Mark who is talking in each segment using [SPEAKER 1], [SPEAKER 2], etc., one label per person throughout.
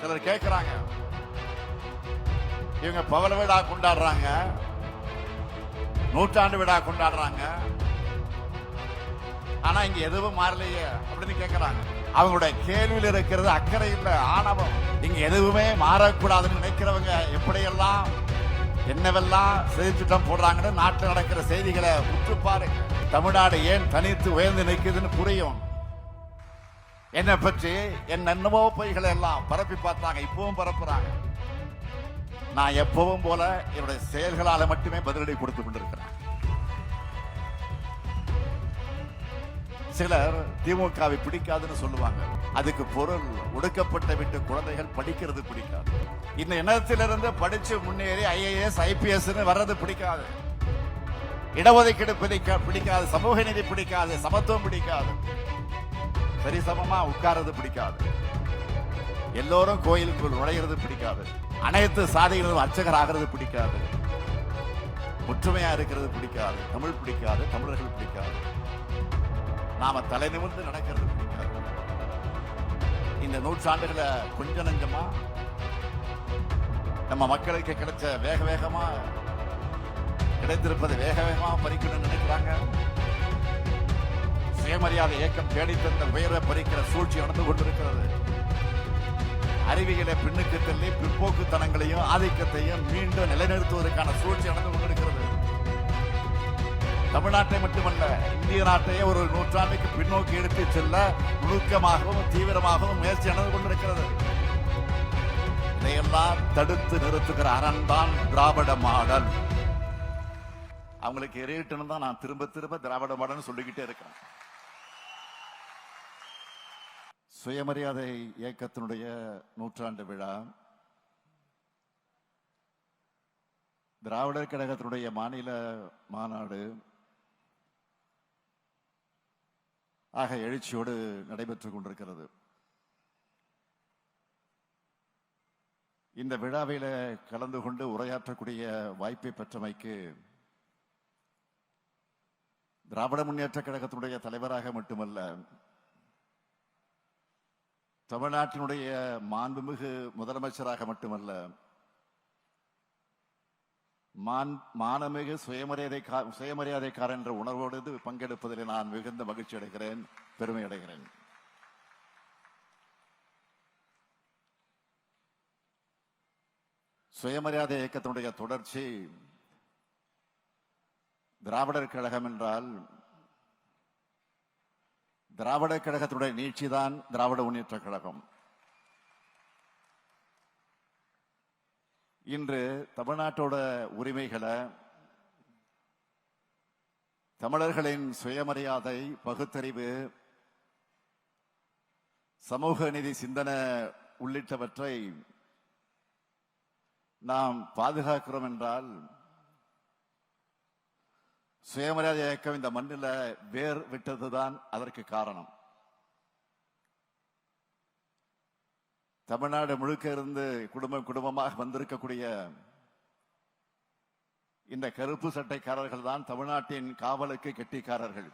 [SPEAKER 1] சிலர் கேட்கிறாங்க இவங்க பவள விழா கொண்டாடுறாங்க. நூற்றாண்டு விழா கொண்டாடுறாங்க. ஆனா இங்க எதுவும் மாறலையே அப்படின்னு கேட்கிறாங்க அவங்களுடைய கேள்வியில் இருக்கிறது அக்கறை இல்லை ஆணவம். இங்க எதுவுமே மாறக்கூடாதுன்னு நினைக்கிறவங்க எப்படியெல்லாம் என்னவெல்லாம் செய்தி திட்டம் போடுறாங்கன்னு நாட்டில் நடக்கிற செய்திகளை உற்று பாருங்க தமிழ்நாடு ஏன் தனித்து உயர்ந்து நிற்குதுன்னு புரியும். என்னை பற்றி என் அனுபவ பொய்களை எல்லாம் பரப்பி பார்த்தாங்க இப்பவும் பரப்புறாங்க. நான் எப்பவும் போல என்னுடைய செயல்களால மட்டுமே பதிலடி கொடுத்து கொண்டிருக்கிறேன். சிலர் திமுகவை பிடிக்காதுன்னு சொல்லுவாங்க. அதுக்கு பொருள் ஒடுக்கப்பட்ட வீட்டு குழந்தைகள் படிக்கிறது பிடிக்காது. இந்த இனத்திலிருந்து படிச்சு முன்னேறி ஐஏஎஸ் ஐபிஎஸ் வர்றது பிடிக்காது. இடஒதுக்கீடு பிடிக்க பிடிக்காது சமூக நீதி பிடிக்காது சமத்துவம் பிடிக்காது. சரி சமமா உட்கார்றது பிடிக்காது. எல்லோரும் கோயிலுக்குள் நுழையிறது பிடிக்காது. அனைத்து சாதிகளும் அர்ச்சகர் ஆகிறது பிடிக்காது. ஒற்றுமையா இருக்கிறது பிடிக்காது. தமிழ் பிடிக்காது தமிழர்கள் பிடிக்காது. நாம தலை நிமிர்ந்து நடக்கிறது பிடிக்காது. இந்த நூற்றாண்டுகளை கொஞ்ச நஞ்சமா? நம்ம மக்களுக்கு கிடைச்ச வேக வேகமா? கிடைத்திருப்பது வேக வேகமா பறிக்கணும்னு நினைக்கிறாங்க. சுயமரியாதை இயக்கம் தேடித்தந்த உயர உயர்வை பறிக்கிற சூழ்ச்சி நடந்து கொண்டிருக்கிறது. அறிவியலை பின்னுக்கு தள்ளி பிற்போக்குத்தனங்களையும் ஆதிக்கத்தையும் மீண்டும் நிலைநிறுத்துவதற்கான சூழ்ச்சி நடந்து கொண்டிருக்கிறது. தமிழ்நாட்டை மட்டுமல்ல இந்திய நாட்டையே ஒரு நூற்றாண்டுக்கு பின்னோக்கி எடுத்து செல்ல நுணுக்கமாகவும் தீவிரமாகவும் முயற்சி நடந்து கொண்டிருக்கிறது. இதையெல்லாம் தடுத்து நிறுத்துகிற அரண் திராவிட மாடல். அவங்களுக்கு எரியட்டுன்னு தான் நான் திரும்ப திரும்ப திராவிட மாடல்னு சொல்லிக்கிட்டே இருக்கேன் சுயமரியாதை இயக்கத்தினுடைய நூற்றாண்டு விழா. திராவிடர் கழகத்தினுடைய மாநில மாநாடு. ஆக எழுச்சியோடு நடைபெற்றுக் கொண்டிருக்கிறது. இந்த விழாவில கலந்து கொண்டு உரையாற்றக்கூடிய வாய்ப்பை பெற்றமைக்கு திராவிட முன்னேற்ற கழகத்தினுடைய தலைவராக மட்டுமல்ல தமிழ்நாட்டினுடைய மாண்புமிகு முதலமைச்சராக மட்டுமல்ல மான் மானமிகு சுயமரியாதை சுயமரியாதைக்காரன் என்ற உணர்வோடு பங்கெடுப்பதில் நான் மிகுந்த மகிழ்ச்சி அடைகிறேன் பெருமை அடைகிறேன். சுயமரியாதை இயக்கத்தினுடைய தொடர்ச்சி திராவிடர் கழகம் என்றால் திராவிட கழகத்துடைய நீட்சிதான் திராவிட முன்னேற்ற கழகம். இன்று தமிழ்நாட்டோட உரிமைகளை தமிழர்களின் சுயமரியாதை பகுத்தறிவு சமூக நிதி சிந்தனை உள்ளிட்டவற்றை நாம் பாதுகாக்கிறோம் என்றால் சுயமரியாதை இயக்கம் இந்த மண்ணில் வேர் விட்டதுதான் அதற்கு காரணம். தமிழ்நாடு முழுக்க இருந்து குடும்பம் குடும்பமாக வந்திருக்கக்கூடிய இந்த கருப்பு சட்டைக்காரர்கள் தான் தமிழ்நாட்டின் காவலுக்கு கெட்டிக்காரர்கள்.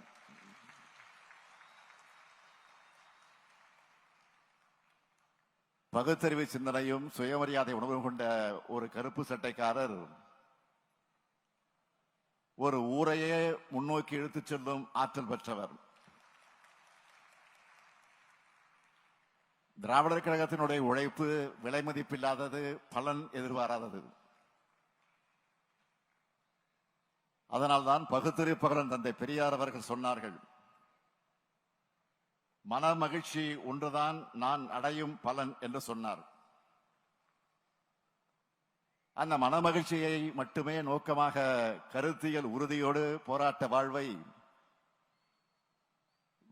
[SPEAKER 1] பகுத்தறிவு சிந்தனையும் சுயமரியாதை உணர்வு கொண்ட ஒரு கருப்பு சட்டைக்காரர் ஒரு ஊரையே முன்னோக்கி இழுத்துச் செல்லும் ஆற்றல் பெற்றவர். திராவிடர் கழகத்தினுடைய உழைப்பு விலை மதிப்பில்லாதது பலன் எதிர்பாராதது. அதனால்தான் பகுத்தறிவு பகலன் தந்தை பெரியார் அவர்கள் சொன்னார்கள் மன மகிழ்ச்சி ஒன்றுதான் நான் அடையும் பலன் என்று சொன்னார். அந்த மன மகிழ்ச்சியை மட்டுமே நோக்கமாக கருத்தியல் உறுதியோடு போராட்ட வாழ்வை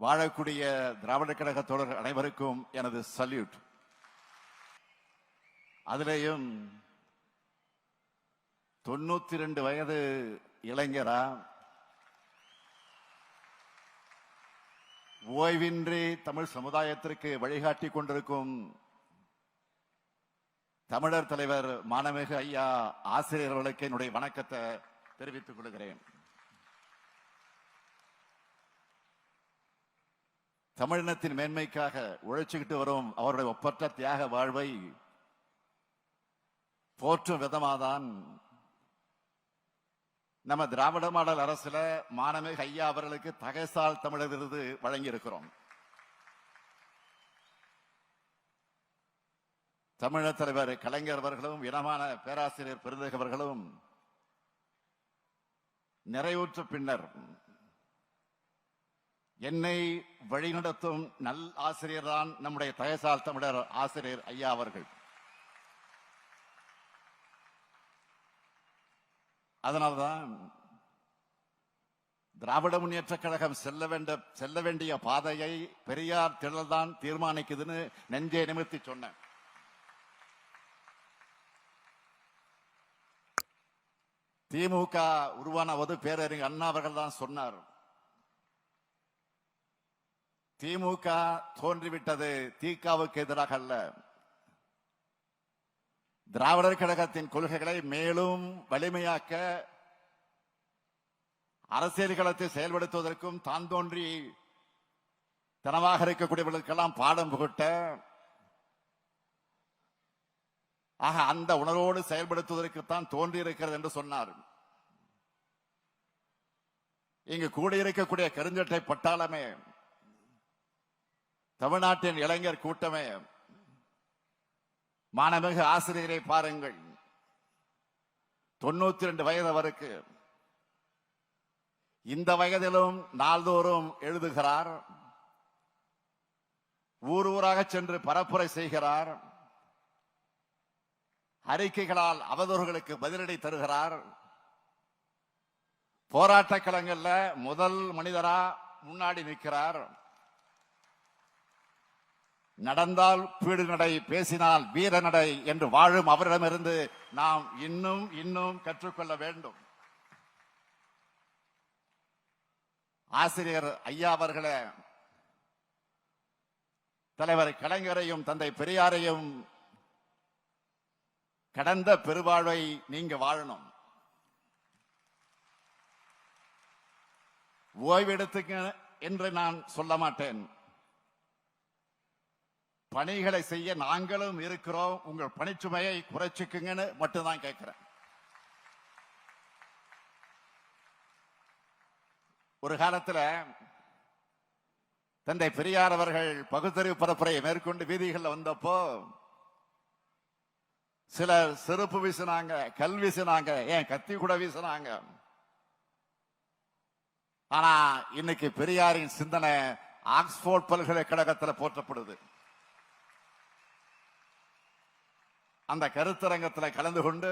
[SPEAKER 1] வாழக்கூடிய திராவிட கழக தொடர் அனைவருக்கும் எனது சல்யூட். அதிலேயும் தொண்ணூத்தி ரெண்டு வயது இளைஞரா ஓய்வின்றி தமிழ் சமுதாயத்திற்கு வழிகாட்டி கொண்டிருக்கும் தமிழர் தலைவர் மாணமிகு ஐயா ஆசிரியர்களுக்கு என்னுடைய வணக்கத்தை தெரிவித்துக் கொள்கிறேன். தமிழினத்தின் மேன்மைக்காக உழைச்சுக்கிட்டு வரும் அவருடைய ஒப்பற்ற தியாக வாழ்வை போற்றும் விதமாதான் நம்ம திராவிட மாடல் அரசுல மாணமிகு ஐயா அவர்களுக்கு தகைசால் தமிழர் விருது இருக்கிறோம் தமிழர் தலைவர் கலைஞர் அவர்களும் இனமான பேராசிரியர் பெருந்தக அவர்களும் நிறைவுற்ற பின்னர் என்னை வழிநடத்தும் நல் ஆசிரியர் தான் நம்முடைய தயசால் தமிழர் ஆசிரியர் ஐயா அவர்கள். அதனால்தான் திராவிட முன்னேற்ற கழகம் செல்ல வேண்ட செல்ல வேண்டிய பாதையை பெரியார் திடல்தான் தீர்மானிக்குதுன்னு நெஞ்சே நிமிர்த்தி சொன்னேன். திமுக உருவான போது பேரறிஞர் அண்ணா அவர்கள் தான் சொன்னார். திமுக தோன்றிவிட்டது திகாவுக்கு எதிராக அல்ல. திராவிடர் கழகத்தின் கொள்கைகளை மேலும் வலிமையாக்க அரசியல் களத்தை செயல்படுத்துவதற்கும் தான் தோன்றி தனமாக இருக்கக்கூடியவர்களுக்கெல்லாம் பாடம் புகட்ட ஆக அந்த உணர்வோடு செயல்படுத்துவதற்குத்தான் தோன்றியிருக்கிறது என்று சொன்னார். இங்கு கூடியிருக்கக்கூடிய கருஞ்சட்டை பட்டாளமே தமிழ்நாட்டின் இளைஞர் கூட்டமே மாணமிகு ஆசிரியரை பாருங்கள். தொண்ணூத்தி ரெண்டு வயது அவருக்கு. இந்த வயதிலும் நாள்தோறும் எழுதுகிறார். ஊர் ஊராக சென்று பரப்புரை செய்கிறார். அறிக்கைகளால் அவதூறுகளுக்கு பதிலடி தருகிறார். போராட்ட களங்கள்ல முதல் மனிதரா முன்னாடி நிற்கிறார். நடந்தால் பீடு நடை பேசினால் வீர நடை என்று வாழும் அவரிடமிருந்து நாம் இன்னும் இன்னும் கற்றுக்கொள்ள வேண்டும். ஆசிரியர் ஐயா அவர்களே தலைவர் கலைஞரையும் தந்தை பெரியாரையும் கடந்த பெருவாழ்வை நீங்க வாழணும். ஓய்வெடுத்துங்க என்று நான் சொல்ல மாட்டேன். பணிகளை செய்ய நாங்களும் இருக்கிறோம். உங்கள் பணிச்சுமையை குறைச்சிக்குங்கன்னு மட்டும்தான் கேட்கிறேன். ஒரு காலத்துல தந்தை பெரியார் அவர்கள் பகுத்தறிவு பரப்புரையை மேற்கொண்டு வீதிகளில் வந்தப்போ சிலர் செருப்பு வீசினாங்க கல் வீசினாங்க ஏன் கத்தி கூட வீசினாங்க. ஆனா இன்னைக்கு பெரியாரின் சிந்தனை ஆக்ஸ்போர்ட் பல்கலைக்கழகத்தில் போற்றப்படுது. அந்த கருத்தரங்கத்தில் கலந்து கொண்டு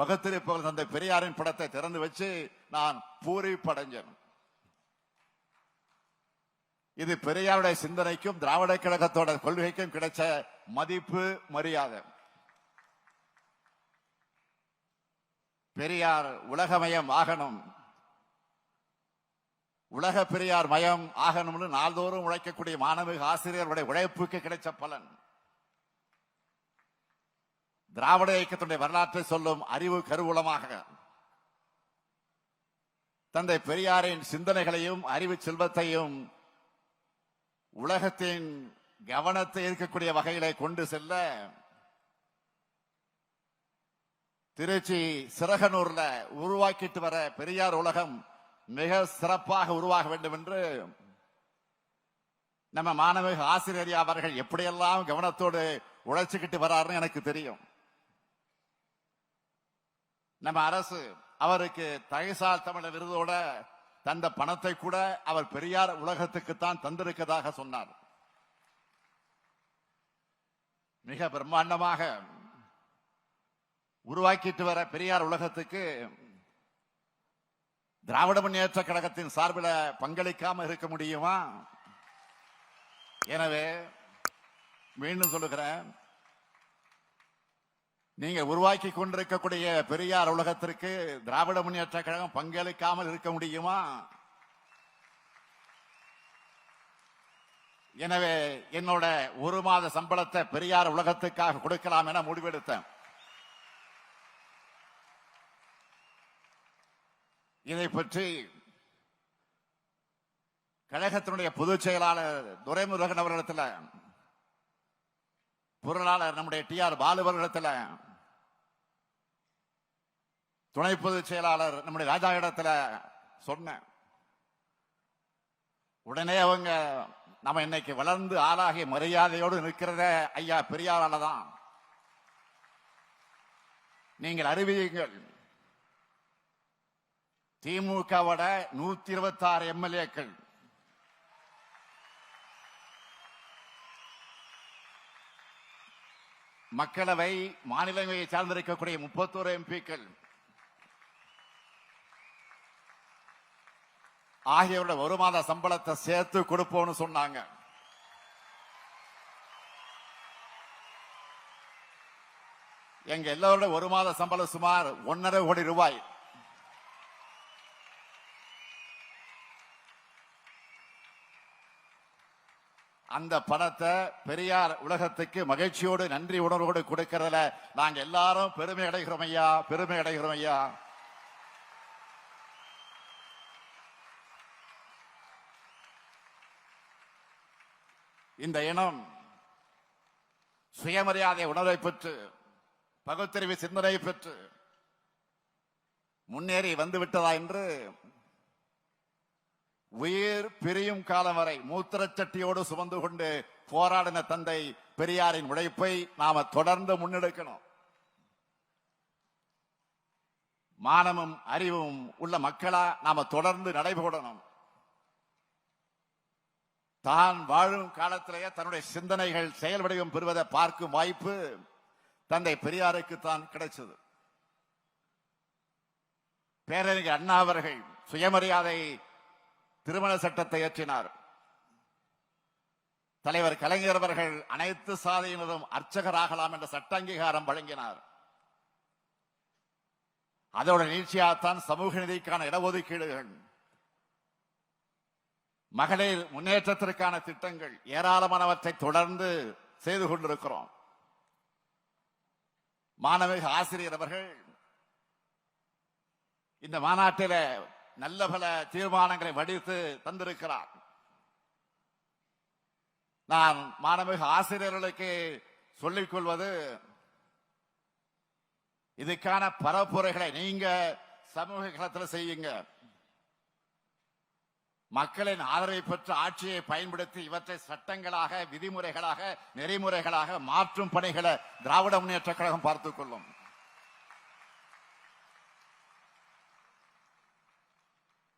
[SPEAKER 1] பகுத்தறிப்பவர் தந்தை பெரியாரின் படத்தை திறந்து வச்சு நான் பூரிப்படைஞ்சேன் இது பெரியாருடைய சிந்தனைக்கும் திராவிட கழகத்தோட கொள்கைக்கும் கிடைச்ச மதிப்பு மரியாதை. பெரியார் உலகமயம் ஆகணும். உலக பெரியார் மயம் ஆகணும்னு நாள்தோறும் உழைக்கக்கூடிய மாணவிக ஆசிரியர்களுடைய உழைப்புக்கு கிடைச்ச பலன். திராவிட இயக்கத்துடைய வரலாற்றை சொல்லும் அறிவு கருவூலமாக. தந்தை பெரியாரின் சிந்தனைகளையும் அறிவு செல்வத்தையும் உலகத்தின் கவனத்தை இருக்கக்கூடிய வகையிலே கொண்டு செல்ல திருச்சி சிறகனூர்ல உருவாக்கிட்டு வர பெரியார் உலகம் மிக சிறப்பாக உருவாக வேண்டும் என்று நம்ம மாணவிக ஆசிரியர் அவர்கள் எப்படியெல்லாம் கவனத்தோடு உழைச்சுக்கிட்டு வராருன்னு எனக்கு தெரியும். நம்ம அரசு அவருக்கு தகைசால் தமிழ விருதோட தந்த பணத்தை கூட அவர் பெரியார் உலகத்துக்கு தான் தந்திருக்கதாக சொன்னார். மிக பிரம்மாண்டமாக உருவாக்கிட்டு வர பெரியார் உலகத்துக்கு திராவிட முன்னேற்ற கழகத்தின் சார்பில் பங்களிக்காம இருக்க முடியுமா? எனவே மீண்டும் சொல்லுகிறேன் நீங்க உருவாக்கி கொண்டிருக்கக்கூடிய பெரியார் உலகத்திற்கு திராவிட முன்னேற்ற கழகம் பங்களிக்காமல் இருக்க முடியுமா? எனவே என்னோட ஒரு மாத சம்பளத்தை பெரியார் உலகத்துக்காக கொடுக்கலாம் என முடிவெடுத்தேன். இதை பற்றி கழகத்தினுடைய பொதுச் செயலாளர் துரைமுருகன் அவர்களிடத்தில் பொருளாளர் நம்முடைய டி ஆர் பாலுவர்களிடத்தில் துணை பொதுச் செயலாளர் நம்முடைய ராஜா இடத்துல சொன்னேன். உடனே அவங்க நம்ம இன்னைக்கு வளர்ந்து ஆளாகி மரியாதையோடு நிற்கிறத ஐயா பெரியாரால தான். நீங்கள் அறிவியுங்கள். திமுகவோட நூத்தி இருபத்தி ஆறு எம்எல்ஏக்கள். மக்களவை மாநிலங்களை சார்ந்திருக்கக்கூடிய முப்பத்தோரு எம்பிக்கள். ஆகியோரோட ஒரு மாத சம்பளத்தை சேர்த்து கொடுப்போம்னு சொன்னாங்க. எங்க எல்லாரோட ஒரு மாத சம்பளம் சுமார் ஒன்னரை கோடி ரூபாய். அந்த பணத்தை பெரியார் உலகத்துக்கு மகிழ்ச்சியோடு நன்றி உணர்வோடு கொடுக்கறதுல நாங்க எல்லாரும் பெருமை அடைகிறோம் ஐயா பெருமை அடைகிறோம் ஐயா. இந்த இனம் சுயமரியாதை உணர்வை பெற்று பகுத்தறிவு சிந்தனை பெற்று முன்னேறி வந்து விட்டதா என்று உயிர் பிரியும் காலம் வரை மூத்திரச்சட்டியோடு சுமந்து கொண்டு போராடின தந்தை பெரியாரின் உழைப்பை நாம தொடர்ந்து முன்னெடுக்கணும். மானமும் அறிவும் உள்ள மக்களா நாம தொடர்ந்து நடைபோடணும் தான் வாழும் காலத்திலேயே தன்னுடைய சிந்தனைகள் செயல் வடிவம் பெறுவதை பார்க்கும் வாய்ப்பு தந்தை பெரியாருக்கு தான் கிடைச்சது. பேரறிஞர் அண்ணா அவர்கள் சுயமரியாதை திருமண சட்டத்தை இயற்றினார். தலைவர் கலைஞர் அவர்கள் அனைத்து சாதியினரும் அர்ச்சகராகலாம் என்ற சட்ட அங்கீகாரம் வழங்கினார். அதோட நீட்சியாகத்தான் சமூக நிதிக்கான இடஒதுக்கீடுகள் மகளிர் முன்னேற்றத்திற்கான திட்டங்கள் ஏராளமானவற்றை தொடர்ந்து செய்து கொண்டிருக்கிறோம். மாணவிக ஆசிரியர் அவர்கள் இந்த மாநாட்டில நல்ல பல தீர்மானங்களை வடித்து தந்திருக்கிறார். நான் மாணவிக ஆசிரியர்களுக்கு சொல்லிக் கொள்வது இதுக்கான பரப்புரைகளை நீங்க சமூக களத்தில் செய்யுங்க. மக்களின் ஆதரவை பெற்ற ஆட்சியை பயன்படுத்தி இவற்றை சட்டங்களாக விதிமுறைகளாக நெறிமுறைகளாக மாற்றும் பணிகளை திராவிட முன்னேற்ற கழகம் பார்த்துக் கொள்ளும்.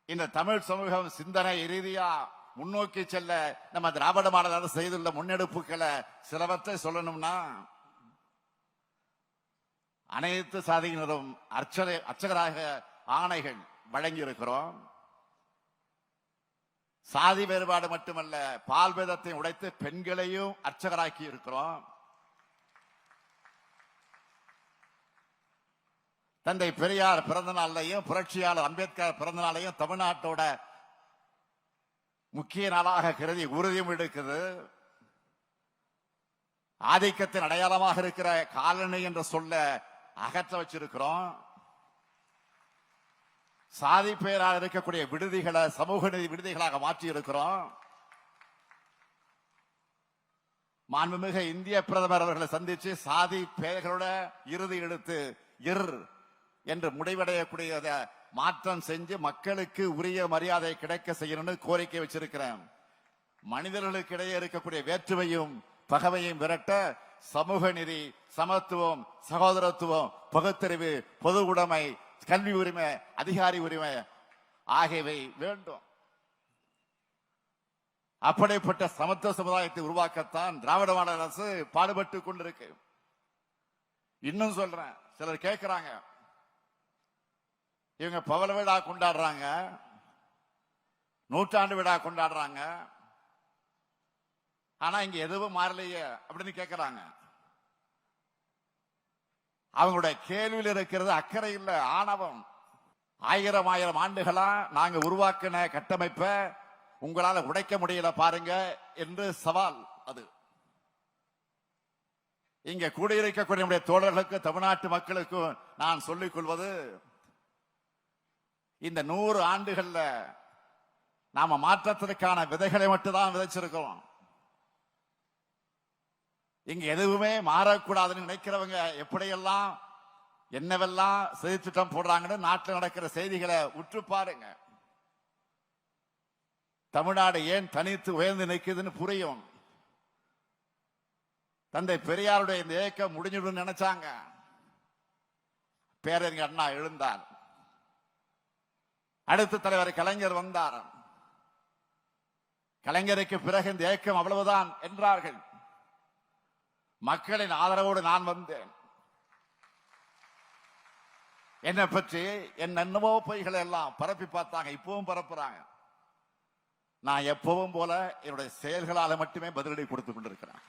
[SPEAKER 1] இந்த தமிழ் சமூகம் சிந்தனை ரீதியா முன்னோக்கி செல்ல நம்ம திராவிட மாடல் அரசு செய்துள்ள முன்னெடுப்புகளை சிலவற்றை சொல்லணும்னா அனைத்து சாதியினரும் அர்ச்சனை அர்ச்சகராக ஆணைகள் வழங்கி இருக்கிறோம் சாதி வேறுபாடு மட்டுமல்ல பால்பேதத்தை உடைத்து பெண்களையும் அர்ச்சகராக்கி இருக்கிறோம் தந்தை பெரியார் பிறந்த நாளையும் புரட்சியாளர் அம்பேத்கர் பிறந்த நாளையும் தமிழ்நாட்டோட முக்கிய நாளாக கருதி உறுதியும் எடுக்குது. ஆதிக்கத்தின் அடையாளமாக இருக்கிற காலனி என்ற சொல்ல அகற்ற வச்சிருக்கிறோம். சாதி பெயரால் இருக்கக்கூடிய விடுதிகளை சமூக நீதி விடுதிகளாக மாற்றி இருக்கிறோம் மாண்புமிகு இந்திய பிரதமர் அவர்களை சந்திச்சு சாதி பெயர்களோட இறுதி எடுத்து இர் என்று முடிவடையக்கூடியதை மாற்றம் செஞ்சு மக்களுக்கு உரிய மரியாதை கிடைக்க செய்யணும்னு கோரிக்கை வச்சிருக்கிறேன். மனிதர்களுக்கு இடையே இருக்கக்கூடிய வேற்றுமையும் பகவையும் விரட்ட சமூக நிதி சமத்துவம் சகோதரத்துவம் பகுத்தறிவு பொது உடைமை கல்வி உரிமை அதிகாரி உரிமை ஆகியவை வேண்டும். அப்படிப்பட்ட சமத்துவ சமுதாயத்தை உருவாக்கத்தான் திராவிட மாடல் அரசு பாடுபட்டு கொண்டிருக்கு. இன்னும் சொல்றேன் சிலர் கேட்கிறாங்க இவங்க பவள விழா கொண்டாடுறாங்க. நூற்றாண்டு விழா கொண்டாடுறாங்க. ஆனா இங்க எதுவும் மாறலையே அப்படின்னு கேட்கிறாங்க அவங்களுடைய கேள்வியில் இருக்கிறது அக்கறை இல்ல ஆணவம். ஆயிரம் ஆயிரம் ஆண்டுகளா நாங்க உருவாக்கின கட்டமைப்பை உங்களால உடைக்க முடியல பாருங்க என்று சவால் அது. இங்க கூடியிருக்கக்கூடிய தோழர்களுக்கு தமிழ்நாட்டு மக்களுக்கும் நான் சொல்லிக் கொள்வது இந்த நூறு ஆண்டுகள்ல நாம மாற்றத்திற்கான விதைகளை மட்டும்தான் விதைச்சிருக்கிறோம். இங்க எதுவுமே மாறக்கூடாதுன்னு நினைக்கிறவங்க எப்படியெல்லாம் என்னவெல்லாம் செய்தி திட்டம் போடுறாங்கன்னு நாட்டில் நடக்கிற செய்திகளை உற்று பாருங்க. தமிழ்நாடு ஏன் தனித்து உயர்ந்து நிற்குதுன்னு புரியும். தந்தை பெரியாருடைய இந்த இயக்கம் முடிஞ்சிடும் நினைச்சாங்க. பேரறிஞர் அண்ணா எழுந்தார். அடுத்த தலைவர் கலைஞர் வந்தார் கலைஞருக்கு பிறகு இந்த இயக்கம் அவ்வளவுதான் என்றார்கள். மக்களின் ஆதரவோடு நான் வந்தேன். என்னை பற்றி என் என்னவோ பொய்களை எல்லாம் பரப்பி பார்த்தாங்க இப்பவும் பரப்புறாங்க. நான் எப்பவும் போல என்னுடைய செயல்களால் மட்டுமே பதிலடி கொடுத்து கொண்டிருக்கிறேன்.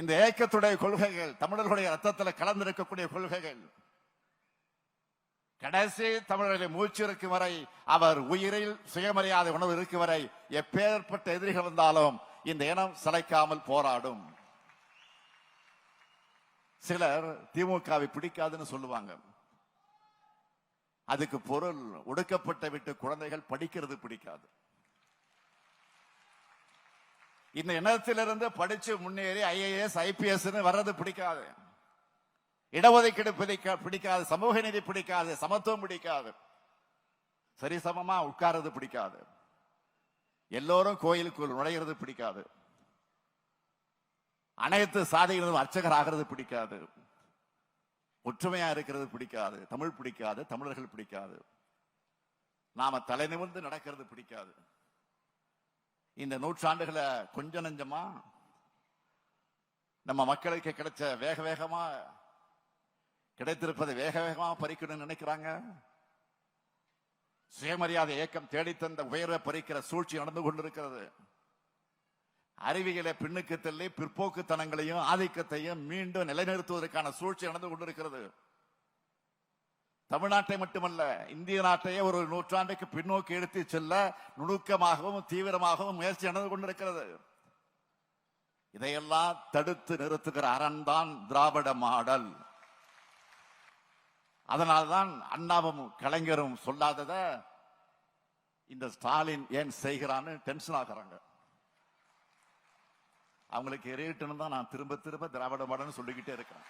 [SPEAKER 1] இந்த ஏக்கத்துடைய கொள்கைகள் தமிழர்களுடைய ரத்தத்தில் கலந்திருக்கக்கூடிய கொள்கைகள் கடைசி தமிழர்களை மூச்சு இருக்கும் வரை அவர் உயிரில் சுயமரியாதை உணவு இருக்கும் வரை எப்பேற்பட்ட எதிரிகள் வந்தாலும் இந்த இனம் சளைக்காமல் போராடும். சிலர் திமுகவை பிடிக்காதுன்னு சொல்லுவாங்க. அதுக்கு பொருள் ஒடுக்கப்பட்ட விட்டு குழந்தைகள் படிக்கிறது பிடிக்காது. இந்த இனத்திலிருந்து படிச்சு முன்னேறி ஐஏஎஸ் ஐபிஎஸ் வர்றது பிடிக்காது. இடஒதுக்கீடு பிடிக்க பிடிக்காது சமூக நீதி பிடிக்காது சமத்துவம் பிடிக்காது. சரி சமமா உட்கார்றது பிடிக்காது. எல்லோரும் கோயிலுக்குள் நுழைகிறது பிடிக்காது. அனைத்து சாதிகளும் அர்ச்சகர் ஆகிறது பிடிக்காது. ஒற்றுமையா இருக்கிறது பிடிக்காது. தமிழ் பிடிக்காது தமிழர்கள் பிடிக்காது. நாம தலை நிமிர்ந்து நடக்கிறது பிடிக்காது. இந்த நூற்றாண்டுகளை கொஞ்ச நஞ்சமா நம்ம மக்களுக்கு கிடைச்ச வேக வேகமா கிடைத்திருப்பதை வேக வேகமா பறிக்கணும்னு நினைக்கிறாங்க? சுயமரியாதை இயக்கம் தேடித்தந்த உயர்வை பறிக்கிற சூழ்ச்சி நடந்து கொண்டிருக்கிறது. அறிவியலை பின்னுக்கு தள்ளி பிற்போக்குத்தனங்களையும் ஆதிக்கத்தையும் மீண்டும் நிலைநிறுத்துவதற்கான சூழ்ச்சி நடந்து கொண்டிருக்கிறது. தமிழ்நாட்டை மட்டுமல்ல இந்திய நாட்டையே ஒரு நூற்றாண்டுக்கு பின்னோக்கி எடுத்து செல்ல நுணுக்கமாகவும் தீவிரமாகவும் முயற்சி நடந்து கொண்டிருக்கிறது. இதையெல்லாம் தடுத்து நிறுத்துகிற அறன்தான் திராவிட மாடல். அதனால்தான் அண்ணாவும் கலைஞரும் சொல்லாதத இந்த ஸ்டாலின் ஏன் செய்கிறான்னு டென்ஷன் ஆகிறாங்க. அவங்களுக்கு எரியட்டுன்னு தான் நான் திரும்ப திரும்ப திராவிட மாடல்னு சொல்லிக்கிட்டே இருக்கிறேன்.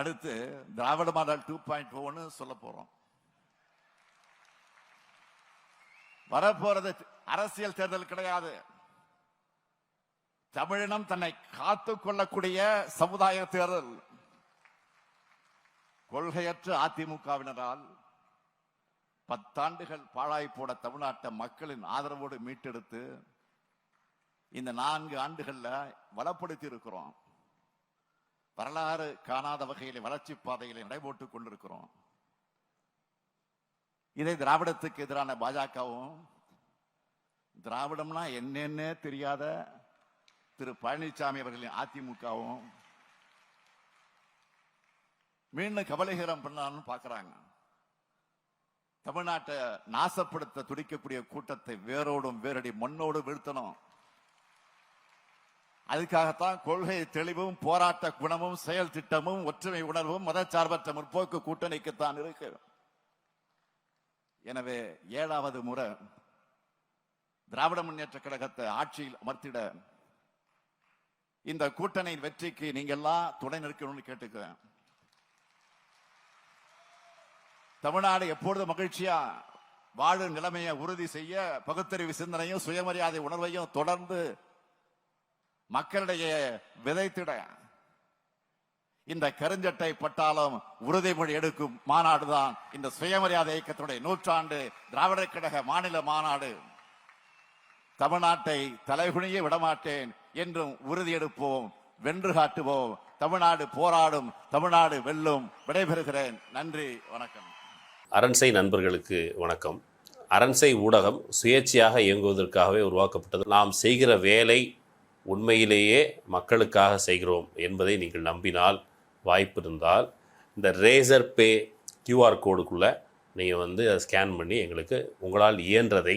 [SPEAKER 1] அடுத்து திராவிட மாடல் டூ பாயிண்ட் ஒன்னு சொல்ல போறோம். வரப்போறது அரசியல் தேர்தல் கிடையாது. தமிழினம் தன்னை காத்துக் கொள்ளக்கூடிய சமுதாய தேர்தல் கொள்கையற்ற அதிமுகவினரால் பத்தாண்டுகள் பாழாய் போட தமிழ்நாட்டை மக்களின் ஆதரவோடு மீட்டெடுத்து இந்த நான்கு ஆண்டுகள்ல வளப்படுத்தி இருக்கிறோம். வரலாறு காணாத வகையில் வளர்ச்சி பாதையில் நடைபோட்டுக் கொண்டிருக்கிறோம். இதை திராவிடத்துக்கு எதிரான பாஜகவும் திராவிடம்னா என்னென்ன தெரியாத திரு பழனிசாமி அவர்களின் அதிமுகவும் மீண்டும் கபலீகரம் பண்ணலாம்னு பாக்குறாங்க தமிழ்நாட்டை நாசப்படுத்த துடிக்கக்கூடிய கூட்டத்தை வேரோடும் வேரடி மண்ணோடு வீழ்த்தணும். அதுக்காகத்தான் கொள்கை தெளிவும் போராட்ட குணமும் செயல் திட்டமும் ஒற்றுமை உணர்வும் மதச்சார்பற்ற முற்போக்கு கூட்டணிக்குத்தான் இருக்கு. எனவே ஏழாவது முறை திராவிட முன்னேற்ற கழகத்தை ஆட்சியில் அமர்த்திட இந்த கூட்டணியின் வெற்றிக்கு நீங்க எல்லாம் துணை நிற்கணும்னு கேட்டுக்கிறேன். தமிழ்நாடு எப்பொழுது மகிழ்ச்சியா? வாழும் நிலைமையை உறுதி செய்ய பகுத்தறிவு சிந்தனையும் சுயமரியாதை உணர்வையும் தொடர்ந்து மக்களிடையே விதைத்திட. இந்த கருஞ்சட்டை பட்டாலும் உறுதிமொழி எடுக்கும் மாநாடுதான் இந்த சுயமரியாதை இயக்கத்துடைய நூற்றாண்டு திராவிட கழக மாநில மாநாடு. தமிழ்நாட்டை தலைகுனிய விடமாட்டேன் என்றும் உறுதியெடுப்போம் வென்று காட்டுவோம். தமிழ்நாடு போராடும் தமிழ்நாடு வெல்லும். விடைபெறுகிறேன். நன்றி வணக்கம்.
[SPEAKER 2] அரண்சை நண்பர்களுக்கு வணக்கம். அரண்சை ஊடகம் சுயேட்சையாக இயங்குவதற்காகவே உருவாக்கப்பட்டது. நாம் செய்கிற வேலை உண்மையிலேயே மக்களுக்காக செய்கிறோம் என்பதை நீங்கள் நம்பினால் வாய்ப்பு இருந்தால் இந்த ரேசர் பே கியூஆர் கோடுக்குள்ளே நீங்கள் வந்து அதை ஸ்கேன் பண்ணி எங்களுக்கு உங்களால் இயன்றதை